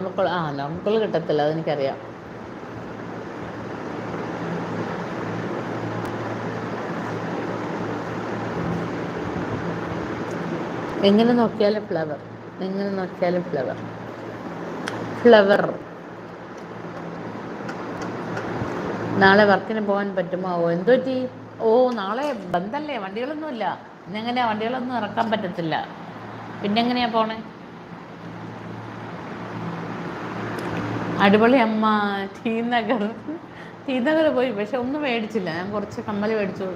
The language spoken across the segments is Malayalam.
നമുക്ക് ആ നമുക്ക് കിട്ടത്തില്ല അതെനിക്കറിയാം. എങ്ങനെ നോക്കിയാലും ഫ്ലവർ എങ്ങനെ നോക്കിയാലും ഫ്ലവർ ഫ്ലവർ നാളെ വർക്കിന് പോകാൻ പറ്റുമോ ഓ എന്തോ പറ്റി? ഓ നാളെ ബന്ധല്ലേ വണ്ടികളൊന്നുമില്ല. ഇന്നെങ്ങനെയാ വണ്ടികളൊന്നും ഇറക്കാൻ പറ്റത്തില്ല. പിന്നെങ്ങനെയാ പോണേ? അടിപൊളി അമ്മ ടി നഗർ പോയി പക്ഷെ ഒന്നും മേടിച്ചില്ല. ഞാൻ കുറച്ച് കമ്മൽ മേടിച്ചു.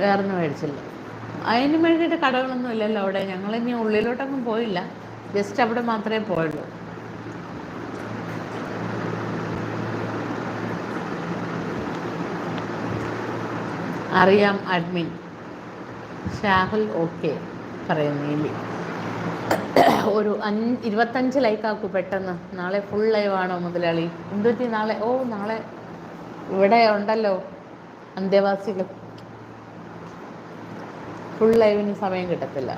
വേറൊന്നും മേടിച്ചില്ല. അതിന് വേണ്ടിയിട്ട് കടകളൊന്നും ഇല്ലല്ലോ അവിടെ. ഞങ്ങൾ ഇനി ഉള്ളിലോട്ടൊന്നും പോയില്ല. ജസ്റ്റ് അവിടെ മാത്രമേ പോയുള്ളൂ. അറിയാം അഡ്മിൻ. ഷാഹുൽ ഓക്കെ പറയുന്നു ഒരു അഞ്ച് ഇരുപത്തഞ്ച് ലൈക്ക് ആക്കൂ പെട്ടെന്ന്. നാളെ ഫുൾ ലൈവ് ആണോ മുതലാളി? എന്തുപറ്റി നാളെ? ഓ നാളെ ഇവിടെ ഉണ്ടല്ലോ അന്തേവാസികൾ ഫുൾ ലൈവിന് സമയം കിട്ടത്തില്ല.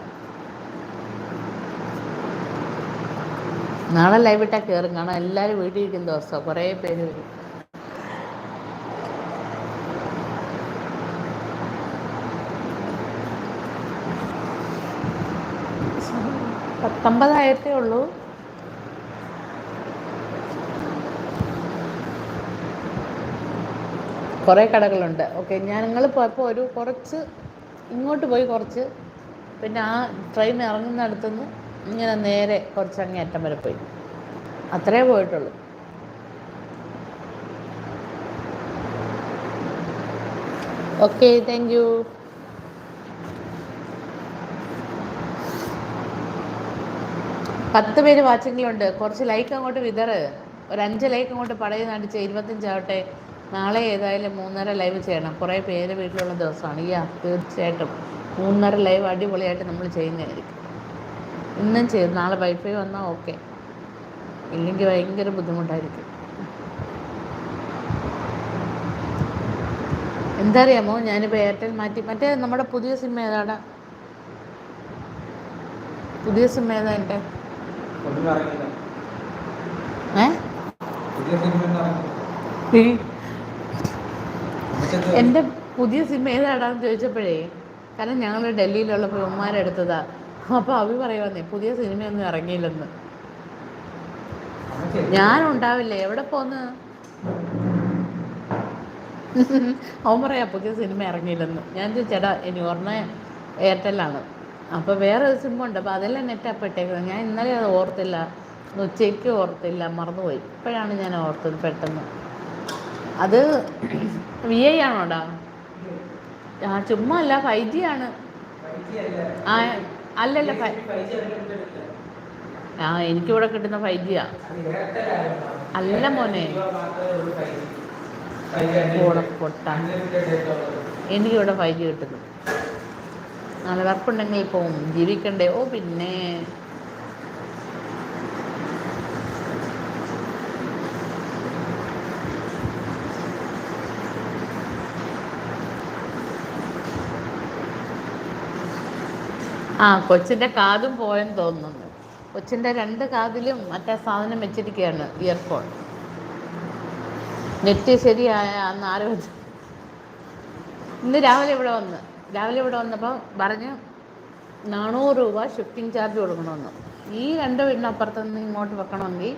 നാളെ ലൈവ് ഇട്ടാൽ കയറും കാണാം എല്ലാവരും വീട്ടിലിരിക്കുന്ന ദിവസമാണ്. ദിവസം കുറേ പേര് വരും. പത്തൊമ്പതായിരത്തേ ഉള്ളൂ. കുറേ കടകളുണ്ട്. ഓക്കെ ഞാൻ നിങ്ങൾ പോയപ്പോൾ ഒരു കുറച്ച് ഇങ്ങോട്ട് പോയി കുറച്ച്. പിന്നെ ആ ട്രെയിൻ ഇറങ്ങുന്നിടത്തുനിന്ന് ഇങ്ങനെ നേരെ കുറച്ച് അങ്ങേ അറ്റം വരെ പോയി. അത്രേ പോയിട്ടുള്ളൂ. Okay thank you. പത്ത് പേര് വാച്ചിങ്ങിലുണ്ട്. കുറച്ച് ലൈക്ക് അങ്ങോട്ട് വിതറ്. ഒരു അഞ്ച് ലൈക്ക് അങ്ങോട്ട് പടയിൽ നടിച്ച് ഇരുപത്തഞ്ചാവട്ടെ നാളെ ഏതായാലും മൂന്നര ലൈവ് ചെയ്യണം. കുറേ പേര് വീട്ടിലുള്ള ദിവസമാണ്. ഈ തീർച്ചയായിട്ടും. മൂന്നര ലൈവ് അടിപൊളിയായിട്ട് നമ്മൾ ചെയ്യുന്നതായിരിക്കും. ഇന്നും ചെയ്തു നാളെ വൈഫൈ വന്നാൽ ഓക്കെ ഇല്ലെങ്കിൽ ഭയങ്കര ബുദ്ധിമുട്ടായിരിക്കും. എന്താ അറിയാമോ? ഞാനിപ്പോൾ എയർടെൽ മാറ്റി. മറ്റേ നമ്മുടെ പുതിയ സിനിമ ഏതാടാ പുതിയ സിനിമ ഏതാ എന്റെ? ഏ? പുതിയ സിനിമ ഈ എന്റെ പുതിയ സിനിമ ഏതാടാന്ന് ചോദിച്ചപ്പോഴേ കാരണം ഞങ്ങൾ ഡൽഹിയിലുള്ളപ്പോൾ ഉമ്മാരെടുത്തതാ അപ്പോൾ അവി പറയുവാന്നേ പുതിയ സിനിമയൊന്നും ഇറങ്ങിയില്ലെന്ന്. ഞാനുണ്ടാവില്ലേ? എവിടെ പോന്ന്? അവൻ പറയാ പുതിയ സിനിമ ഇറങ്ങിയില്ലെന്ന്. ഞാൻ ചോദിച്ചേടാ ഇനി ഓർമ്മ എയർടെല്ലാണ്. അപ്പോൾ വേറെ ഒരു സിനിമ ഉണ്ട്. അപ്പോൾ അതെല്ലാം നെറ്റ് അപ്പം ഇട്ടേക്കുന്നത് ഞാൻ ഇന്നലെ അത് ഓർത്തില്ല. ഉച്ചയ്ക്ക് ഓർത്തില്ല. മറന്നുപോയി. ഇപ്പോഴാണ് ഞാൻ ഓർത്തത് പെട്ടെന്ന്. അത് വി ഐ ആണോടാ? ആ ചുമ്മാ അല്ല ഫൈവ് ജി ആണ്. ആ അല്ലല്ല ആ എനിക്കിവിടെ കിട്ടുന്ന ഫൈവ് ജിയാ അല്ല മോനെ. കൂടെ പൊട്ട. എനിക്കിവിടെ ഫൈവ് ജി കിട്ടുന്നു. നാളെ വർക്കുണ്ടെങ്കിൽ പോവും. ജീവിക്കണ്ടേ? ഓ പിന്നെ. ആ കൊച്ചിന്റെ കാതും പോയെന്ന് തോന്നുന്നു. കൊച്ചിന്റെ രണ്ട് കാതിലും മറ്റേ സാധനം വെച്ചിരിക്കുകയാണ് ഇയർഫോൺ. നെറ്റ് ശരിയായ അന്ന് ആരോ ഇന്ന് രാവിലെ ഇവിടെ വന്ന്. രാവിലെ ഇവിടെ വന്നപ്പോൾ പറഞ്ഞ് നാനൂറ് രൂപ ഷിഫ്റ്റിംഗ് ചാർജ് കൊടുക്കണമെന്ന്. ഈ രണ്ട് വീടിന് അപ്പുറത്ത് നിന്ന് ഇങ്ങോട്ട് വെക്കണമെങ്കിൽ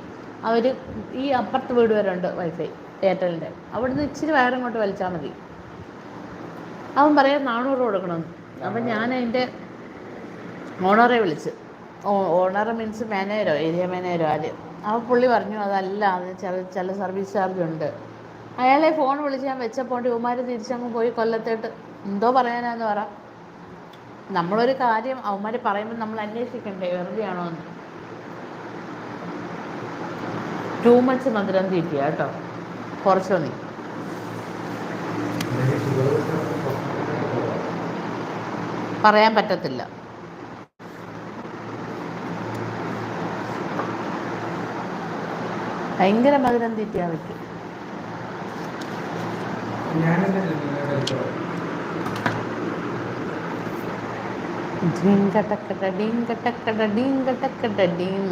അവർ ഈ അപ്പുറത്ത് വീട് വരെ ഉണ്ട് വൈഫൈ എയർടെലിന്റെ അവിടുന്ന് ഇച്ചിരി വയറും ഇങ്ങോട്ട് വലിച്ചാൽ മതി. അവൻ പറയാം നാനൂറ് കൊടുക്കണമെന്ന് അപ്പം ഞാൻ അതിന്റെ ഓണറെ വിളിച്ച്. ഓണർ മീൻസ് മാനേജരോ ഏരിയ മാനേജരോ ആര്. അപ്പോൾ പുള്ളി പറഞ്ഞു അതല്ല അത് ചില ചില സർവീസ് ചാർജ് ഉണ്ട്. അയാളെ ഫോൺ വിളിച്ച് ഞാൻ വെച്ചപ്പോൾ ഇവന്മാർ തിരിച്ചങ്ങ് പോയി കൊല്ലത്തേട്ട് എന്തോ പറയാനാന്ന് പറ. നമ്മളൊരു കാര്യം അവന്മാർ പറയുമ്പോൾ നമ്മൾ അന്വേഷിക്കണ്ടേ? വെറുതെ ആണോ എന്ന്. ടൂ മച്ച് മധുരം തീറ്റിയ കേട്ടോ. കുറച്ചോ നീ. പറയാൻ പറ്റത്തില്ല. ഭയങ്കര മധുരം തീറ്റിയാ വെക്കും ड्रीम का टक्कर डीम का टक्कर डीम